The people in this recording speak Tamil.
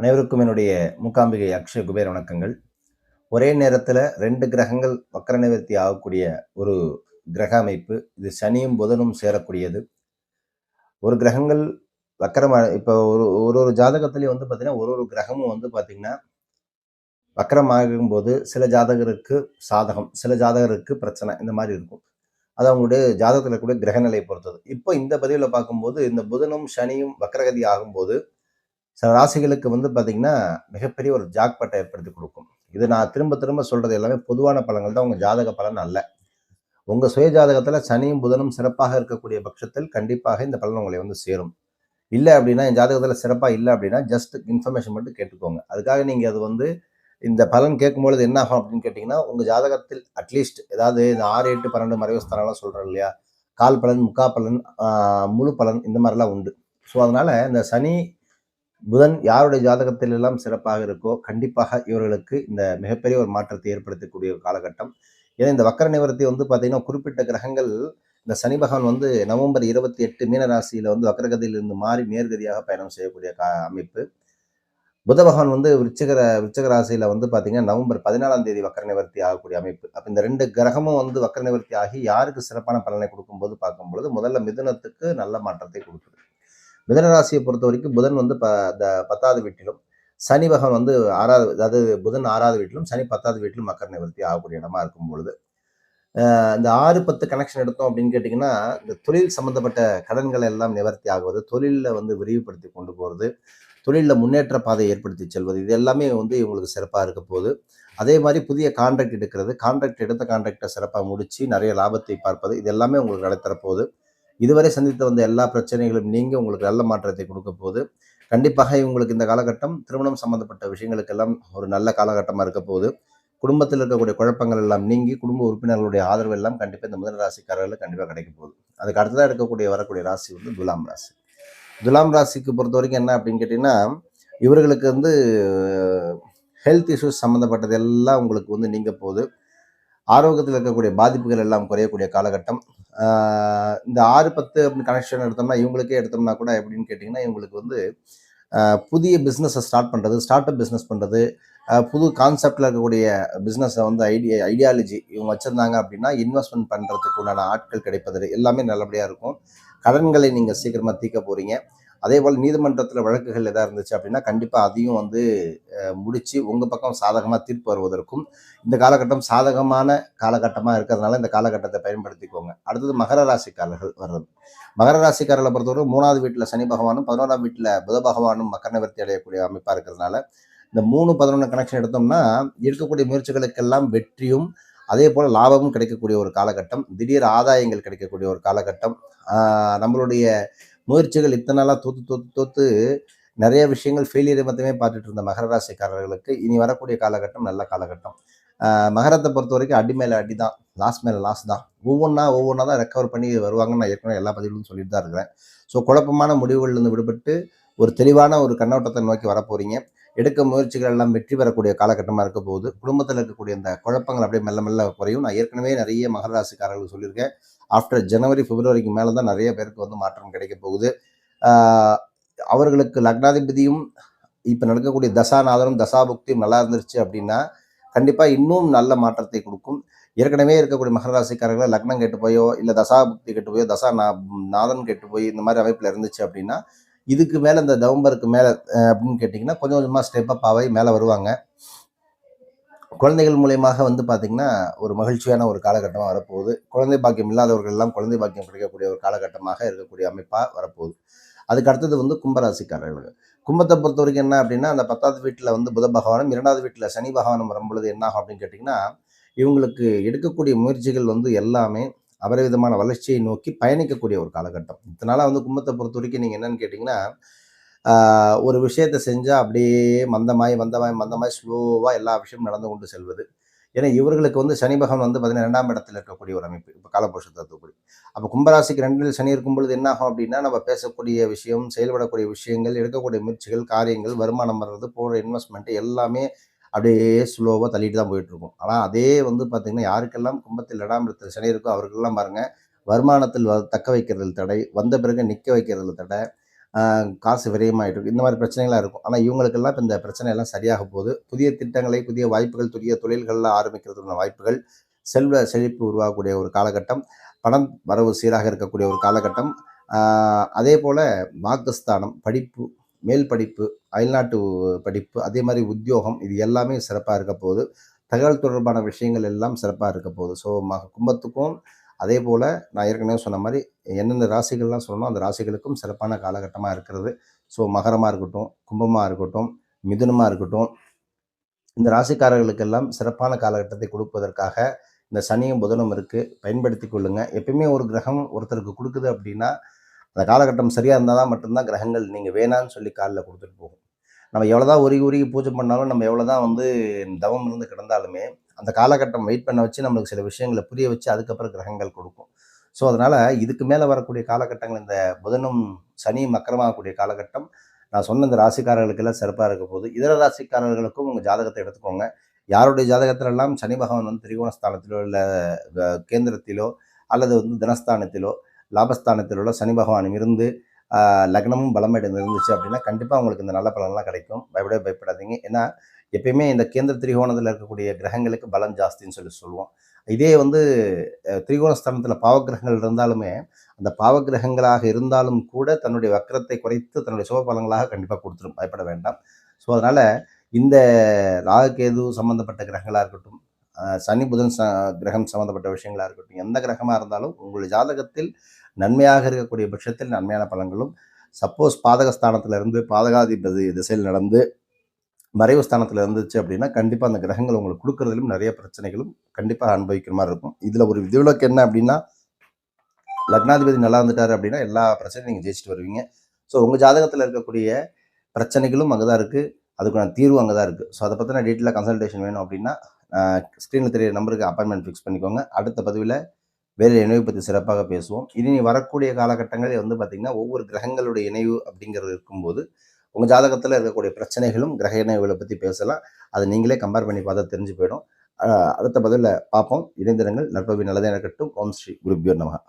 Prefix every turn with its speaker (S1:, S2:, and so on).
S1: அனைவருக்கும் என்னுடைய மூக்காம்பிகை அக்ஷய குபேர் வணக்கங்கள். ஒரே நேரத்தில் ரெண்டு கிரகங்கள் வக்கர நிவர்த்தி ஆகக்கூடிய ஒரு கிரக அமைப்பு. இது சனியும் புதனும் சேரக்கூடியது. ஒரு கிரகங்கள் வக்கரமா இப்போ ஒரு ஒரு ஒரு ஜாதகத்துலேயும் வந்து பார்த்திங்கன்னா ஒரு ஒரு கிரகமும் வந்து பார்த்தீங்கன்னா வக்கரமாகும் போது சில ஜாதகருக்கு சாதகம் சில ஜாதகருக்கு பிரச்சனை இந்த மாதிரி இருக்கும். அது அவங்களுடைய ஜாதகத்தில் இருக்கக்கூடிய கிரகநிலையை பொறுத்தது. இப்போ இந்த பதிவில் பார்க்கும்போது இந்த புதனும் சனியும் வக்கரகதி ஆகும்போது சில ராசிகளுக்கு வந்து பார்த்தீங்கன்னா மிகப்பெரிய ஒரு ஜாக்பட்டை ஏற்படுத்தி கொடுக்கும். இது நான் திரும்ப திரும்ப சொல்கிறது எல்லாமே பொதுவான பலன்கள் தான். உங்கள் ஜாதக பலன் அல்ல. உங்கள் சுய ஜாதகத்தில் சனியும் புதனும் சிறப்பாக இருக்கக்கூடிய பட்சத்தில் கண்டிப்பாக இந்த பலன் உங்களை வந்து சேரும். இல்லை அப்படின்னா என் ஜாதகத்தில் சிறப்பாக இல்லை அப்படின்னா ஜஸ்ட் இன்ஃபர்மேஷன் மட்டும் கேட்டுக்கோங்க. அதுக்காக நீங்கள் அது வந்து இந்த பலன் கேட்கும்பொழுது என்ன ஆகும் அப்படின்னு கேட்டிங்கன்னா உங்கள் ஜாதகத்தில் அட்லீஸ்ட் ஏதாவது இந்த ஆறு எட்டு பன்னெண்டு மறைவு சொல்கிறேன் சொல்கிறோம் இல்லையா? கால் பலன் முக்கா பலன் முழு பலன் இந்த மாதிரிலாம் உண்டு. ஸோ அதனால் இந்த சனி புதன் யாருடைய ஜாதகத்தில் எல்லாம் சிறப்பாக இருக்கோ கண்டிப்பாக இவர்களுக்கு இந்த மிகப்பெரிய ஒரு மாற்றத்தை ஏற்படுத்தக்கூடிய ஒரு காலகட்டம். ஏன்னா இந்த வக்கர நிவர்த்தி வந்து பார்த்தீங்கன்னா குறிப்பிட்ட கிரகங்கள் இந்த சனி பகவான் வந்து நவம்பர் இருபத்தி எட்டு மீனராசியில் வந்து வக்கரகதியிலிருந்து மாறி நேர்கதியாக பயணம் செய்யக்கூடிய கா அமைப்பு. புத பகவான் வந்து விருச்சிகர விருச்சிக ராசியில் வந்து பார்த்தீங்கன்னா நவம்பர் பதினாலாம் தேதி வக்கர நிவர்த்தி ஆகக்கூடிய அமைப்பு. அப்போ இந்த ரெண்டு கிரகமும் வந்து வக்கர நிவர்த்தி ஆகி யாருக்கு சிறப்பான பலனை கொடுக்கும்போது பார்க்கும்பொழுது முதல்ல மிதுனத்துக்கு நல்ல மாற்றத்தை கொடுக்குது. மிதனராசியை பொறுத்த வரைக்கும் புதன் வந்து ப இந்த பத்தாவது வீட்டிலும் சனி பகவான் வந்து ஆறாவது அதாவது புதன் ஆறாவது வீட்டிலும் சனி பத்தாவது வீட்டிலும் மக்கர் நிவர்த்தி ஆகக்கூடிய இடமா இருக்கும் பொழுது இந்த ஆறு பத்து கனெக்ஷன் எடுத்தோம் அப்படின்னு கேட்டிங்கன்னா இந்த தொழில் சம்மந்தப்பட்ட கடன்கள் எல்லாம் நிவர்த்தி ஆகுவது தொழிலில் வந்து விரிவுபடுத்தி கொண்டு போகிறது தொழிலில் முன்னேற்ற பாதை ஏற்படுத்தி செல்வது இது எல்லாமே வந்து இவங்களுக்கு சிறப்பாக இருக்க போகுது. அதே மாதிரி புதிய கான்ட்ராக்ட் எடுக்கிறது கான்ட்ராக்ட் எடுத்த கான்ட்ராக்டை சிறப்பாக முடித்து நிறைய லாபத்தை பார்ப்பது இது எல்லாமே உங்களுக்கு நடைத்தரப்போகுது இதுவரை சந்தித்து வந்த எல்லா பிரச்சனைகளும் நீங்க உங்களுக்கு நல்ல மாற்றத்தை கொடுக்க போகுது. கண்டிப்பாக இவங்களுக்கு இந்த காலகட்டம் திருமணம் சம்பந்தப்பட்ட விஷயங்களுக்கெல்லாம் ஒரு நல்ல காலகட்டமாக இருக்க போகுது. குடும்பத்தில் இருக்கக்கூடிய குழப்பங்கள் எல்லாம் நீங்கி குடும்ப உறுப்பினர்களுடைய ஆதரவு எல்லாம் கண்டிப்பாக இந்த முதல் ராசிக்காரர்கள் கண்டிப்பாக கிடைக்க போகுது. அதுக்கு அடுத்ததாக இருக்கக்கூடிய வரக்கூடிய ராசி வந்து துலாம் ராசி. துலாம் ராசிக்கு பொறுத்த வரைக்கும் என்ன அப்படின்னு கேட்டிங்கன்னா இவர்களுக்கு வந்து ஹெல்த் இஷ்யூஸ் சம்மந்தப்பட்டது எல்லாம் உங்களுக்கு வந்து நீங்க போகுது. ஆரோக்கியத்தில் இருக்கக்கூடிய பாதிப்புகள் எல்லாம் குறையக்கூடிய காலகட்டம். இந்த ஆறு பத்து அப்படின்னு கனெக்ஷன் எடுத்தோம்னா இவங்களுக்கே எடுத்தோம்னா கூட எப்படின்னு கேட்டிங்கன்னா இவங்களுக்கு வந்து புதிய பிஸ்னஸை ஸ்டார்ட் பண்ணுறது ஸ்டார்ட் அப் பிஸ்னஸ் பண்ணுறது புது கான்செப்டில் இருக்கக்கூடிய பிஸ்னஸை வந்து ஐடியா ஐடியாலஜி இவங்க வச்சுருந்தாங்க அப்படின்னா இன்வெஸ்ட்மெண்ட் பண்ணுறதுக்கு உண்டான ஆட்கள் கிடைப்பது எல்லாமே நல்லபடியாக இருக்கும். கடன்களை நீங்கள் சீக்கிரமாக தீர்க்க போகிறீங்க அதே போல் நீதிமன்றத்தில் வழக்குகள் எதாக இருந்துச்சு அப்படின்னா கண்டிப்பாக அதையும் வந்து முடித்து உங்கள் பக்கம் சாதகமாக தீர்ப்பு வருவதற்கும் இந்த காலகட்டம் சாதகமான காலகட்டமாக இருக்கிறதுனால இந்த காலகட்டத்தை பயன்படுத்திக்கோங்க. அடுத்தது மகர ராசிக்காரர்கள் வர்றது. மகர ராசிக்காரர்களை பொறுத்தவரை மூணாவது வீட்டில் சனி பகவானும் பதினோராம் வீட்டில் புத பகவானும் மக்கர நிவர்த்தி அடையக்கூடிய அமைப்பாக இருக்கிறதுனால இந்த மூணு பதினொன்று கனெக்ஷன் எடுத்தோம்னா இருக்கக்கூடிய முயற்சிகளுக்கெல்லாம் வெற்றியும் அதே போல் லாபமும் கிடைக்கக்கூடிய ஒரு காலகட்டம். திடீர் ஆதாயங்கள் கிடைக்கக்கூடிய ஒரு காலகட்டம். நம்மளுடைய முயற்சிகள் இத்தனை நாளாக தோத்து தோத்து தோத்து நிறைய விஷயங்கள் ஃபெயிலியரை மட்டுமே பார்த்துட்டு இருந்த மகர ராசிக்காரர்களுக்கு இனி வரக்கூடிய காலகட்டம் நல்ல காலகட்டம். மகரத்தை பொறுத்த வரைக்கும் அடி மேலே அடி தான் லாஸ் மேலே லாஸ் தான். ஒவ்வொன்றா ஒவ்வொன்றா தான் ரெக்கவர் பண்ணி வருவாங்கன்னு நான் ஏற்கனவே எல்லா பதிவுகளும் சொல்லிட்டு தான் இருக்கிறேன். ஸோ குழப்பமான முடிவுகள்லேருந்து விடுபட்டு ஒரு தெளிவான ஒரு கண்ணோட்டத்தை நோக்கி வரப்போகிறீங்க எடுக்க முயற்சிகள் எல்லாம் வெற்றி பெறக்கூடிய காலகட்டமாக இருக்க போகுது. குடும்பத்தில் இருக்கக்கூடிய இந்த குழப்பங்கள் அப்படியே மெல்ல மெல்ல குறையும். நான் ஏற்கனவே நிறைய மகர ராசிக்காரர்கள் சொல்லியிருக்கேன். ஆஃப்டர் ஜனவரி பிப்ரவரிக்கு மேலே தான் நிறைய பேருக்கு வந்து மாற்றம் கிடைக்க போகுது. அவர்களுக்கு லக்னாதிபதியும் இப்போ நடக்கக்கூடிய தசாநாதனும் தசாபுக்தியும் நல்லா இருந்துருச்சு அப்படின்னா கண்டிப்பாக இன்னும் நல்ல மாற்றத்தை கொடுக்கும். ஏற்கனவே இருக்கக்கூடிய மகராசிக்காரர்களை லக்னம் கெட்டு போயோ இல்லை தசாபுக்தி கெட்டு போயோ தசா நா நாதன் கெட்டு போய் இந்த மாதிரி அமைப்பில் இருந்துச்சு அப்படின்னா இதுக்கு மேலே இந்த நவம்பருக்கு மேலே அப்படின்னு கேட்டிங்கன்னா கொஞ்சம் கொஞ்சமாக ஸ்டெப் அப் ஆகி மேலே வருவாங்க. குழந்தைகள் மூலயமாக வந்து பார்த்திங்கன்னா ஒரு மகிழ்ச்சியான ஒரு காலகட்டமாக வரப்போகுது. குழந்தை பாக்கியம் இல்லாதவர்கள் எல்லாம் குழந்தை பாக்கியம் கிடைக்கக்கூடிய ஒரு காலகட்டமாக இருக்கக்கூடிய அமைப்பாக வரப்போகுது. அதுக்கு அடுத்தது வந்து கும்பராசிக்காரர்கள் கும்பத்தை பொறுத்த வரைக்கும் என்ன அப்படின்னா அந்த பத்தாவது வீட்டில் வந்து புத பகவானும் இரண்டாவது வீட்டில் சனி பகவானும் வரும்பொழுது என்ன ஆகும் அப்படின்னு கேட்டிங்கன்னா இவங்களுக்கு எடுக்கக்கூடிய முயற்சிகள் வந்து எல்லாமே அபரிவிதமான வளர்ச்சியை நோக்கி பயணிக்கக்கூடிய ஒரு காலகட்டம். இதனால் வந்து கும்பத்தை பொறுத்த வரைக்கும் நீங்கள் என்னென்னு கேட்டிங்கன்னா ஒரு விஷயத்தை செஞ்சால் அப்படியே மந்தமாய் மந்தமாய் மந்தமாய் ஸ்லோவாக எல்லா விஷயமும் நடந்து கொண்டு செல்வது. ஏன்னா இவர்களுக்கு வந்து சனி பகவான் வந்து பார்த்தீங்கன்னா ரெண்டாம் இடத்துல இருக்கக்கூடிய ஒரு அமைப்பு. இப்போ காலபுருஷ தத்துவப்படி. அப்போ கும்பராசிக்கு ரெண்டில் சனி இருக்கும் பொழுது என்ன ஆகும் அப்படின்னா நம்ம பேசக்கூடிய விஷயம் செயல்படக்கூடிய விஷயங்கள் எடுக்கக்கூடிய முயற்சிகள் காரியங்கள் வருமானம் வர்றது போகிற இன்வெஸ்ட்மெண்ட் எல்லாமே அப்படியே ஸ்லோவாக தள்ளிட்டு தான் போயிட்டுருக்கும் ஆனால் அதே வந்து பார்த்திங்கன்னா யாருக்கெல்லாம் கும்பத்தில் ரெண்டாம் இடத்துல சனி இருக்கோ அவர்களெல்லாம் பாருங்கள் வருமானத்தில் வ- தக்க வைக்கிறதில் தடை வந்த பிறகு நிற்க வைக்கிறதில் தடை காசு விரயமாயிட்டு இந்த மாதிரி பிரச்சனைகள்லாம் இருக்கும். ஆனால் இவங்களுக்கெல்லாம் இப்போ இந்த பிரச்சனை எல்லாம் சரியாக போகுது. புதிய திட்டங்களை புதிய வாய்ப்புகள் புதிய தொழில்கள்லாம் ஆரம்பிக்கிறதுக்கான வாய்ப்புகள் செல்வ செழிப்பு உருவாகக்கூடிய ஒரு காலகட்டம் பணம் வரவு சீராக இருக்கக்கூடிய ஒரு காலகட்டம். அதே போல் பாகிஸ்தானம் படிப்பு மேல் படிப்பு அயல்நாட்டு படிப்பு அதே மாதிரி உத்தியோகம் இது எல்லாமே சிறப்பாக இருக்க போகுது. தகவல் தொடர்பான விஷயங்கள் எல்லாம் சிறப்பாக இருக்க போகுது. ஸோ மக கும்பத்துக்கும் அதே போல் நான் ஏற்கனவே சொன்ன மாதிரி எந்தெந்த ராசிகள்லாம் சொல்லணும் அந்த ராசிகளுக்கும் சிறப்பான காலகட்டமாக இருக்கிறது. ஸோ மகரமாக இருக்கட்டும் கும்பமாக இருக்கட்டும் மிதுனமாக இருக்கட்டும் இந்த ராசிக்காரர்களுக்கெல்லாம் சிறப்பான காலகட்டத்தை கொடுப்பதற்காக இந்த சனியும் புதனும் இருக்குது பயன்படுத்தி கொள்ளுங்கள் எப்பயுமே ஒரு கிரகம் ஒருத்தருக்கு கொடுக்குது அப்படின்னா அந்த காலகட்டம் சரியாக இருந்தால் தான் மட்டும்தான் கிரகங்கள் நீங்கள் வேணான்னு சொல்லி காலில் கொடுத்துட்டு போகும். நம்ம எவ்வளோதான் உருகி உருகி பூஜை பண்ணாலும் நம்ம எவ்வளோதான் வந்து தவம் இருந்து கிடந்தாலுமே அந்த காலகட்டம் வெயிட் பண்ண வச்சு நம்மளுக்கு சில விஷயங்களை புரிய வச்சு அதுக்கப்புறம் கிரகங்கள் கொடுக்கும். ஸோ அதனால் இதுக்கு மேலே வரக்கூடிய காலகட்டங்கள் இந்த புதனும் சனி மக்கரமாகக்கூடிய காலகட்டம் நான் சொன்ன இந்த ராசிக்காரர்களுக்கெல்லாம் சிறப்பாக இருக்க போது இதர ராசிக்காரர்களுக்கும் உங்கள் ஜாதகத்தை எடுத்துக்கோங்க. யாருடைய ஜாதகத்திலெல்லாம் சனி பகவான் வந்து திரிகோணஸ்தானத்திலோ இல்லை கேந்திரத்திலோ அல்லது வந்து தினஸ்தானத்திலோ லாபஸ்தானத்திலோ சனி பகவான் இருந்து லக்னமும் பலமடைந்து இருந்துச்சு அப்படின்னா கண்டிப்பாக அவங்களுக்கு இந்த நல்ல பலன்லாம் கிடைக்கும். பயப்படவே பயப்படாதீங்க. ஏன்னா எப்பயுமே இந்த கேந்திர திரிகோணத்தில் இருக்கக்கூடிய கிரகங்களுக்கு பலம் ஜாஸ்தின்னு சொல்லி சொல்லுவோம். இதே வந்து அஹ், திரிகோணஸ்தானத்தில் பாவக்கிரகங்கள் இருந்தாலுமே அந்த பாவகிரகங்களாக இருந்தாலும் கூட தன்னுடைய வக்கரத்தை குறைத்து தன்னுடைய சுப பலங்களாக கண்டிப்பாக கொடுத்துரும். பயப்பட வேண்டாம். ஸோ அதனால் இந்த ராகுகேது சம்மந்தப்பட்ட கிரகங்களாக இருக்கட்டும் சனி புதன் ச கிரகம் சம்மந்தப்பட்ட விஷயங்களாக இருக்கட்டும் எந்த கிரகமாக இருந்தாலும் உங்களுடைய ஜாதகத்தில் நன்மையாக இருக்கக்கூடிய பட்சத்தில் நன்மையான பலன்களும். சப்போஸ் பாதகஸ்தானத்திலிருந்து பாதகாதிபதி திசையில் நடந்து மறைவு ஸ்தானத்தில் இருந்துச்சு அப்படின்னா கண்டிப்பாக அந்த கிரகங்கள் உங்களுக்கு கொடுக்கறதுலையும் நிறைய பிரச்சனைகளும் கண்டிப்பாக அனுபவிக்கிற மாதிரி இருக்கும். இதில் ஒரு விதிவிலக்கு என்ன அப்படின்னா லக்னாதிபதி நல்லா இருந்துட்டாரு அப்படின்னா எல்லா பிரச்சனையும் நீங்கள் ஜெயிச்சுட்டு வருவீங்க. ஸோ உங்கள் ஜாதகத்தில் இருக்கக்கூடிய பிரச்சனைகளும் அங்கே தான் இருக்குது அதுக்கான தீர்வு அங்கே தான் இருக்குது ஸோ அதை பற்றின டீட்டெயிலாக கன்சல்டேஷன் வேணும் அப்படின்னா ஸ்க்ரீனில் தெரிய நம்பருக்கு அப்பாயின்மெண்ட் ஃபிக்ஸ் பண்ணிக்கோங்க. அடுத்த பதிவில் வேறு இணைவு பற்றி சிறப்பாக பேசுவோம். இனி வரக்கூடிய காலகட்டங்களில் வந்து பார்த்திங்கன்னா ஒவ்வொரு கிரகங்களுடைய இணைவு அப்படிங்கிறது இருக்கும்போது உங்கள் ஜாதகத்தில் இருக்கக்கூடிய பிரச்சனைகளும் கிரக இணைவுகளை பற்றி பேசலாம். அதை நீங்களே கம்பேர் பண்ணி பார்த்தா தெரிஞ்சு போயிடும். அடுத்த பதிலில் பார்ப்போம். இணைந்திரங்கள். நற்பவி நல்லதே நடக்கட்டும். ஓம் ஸ்ரீ குருபியோ நமகா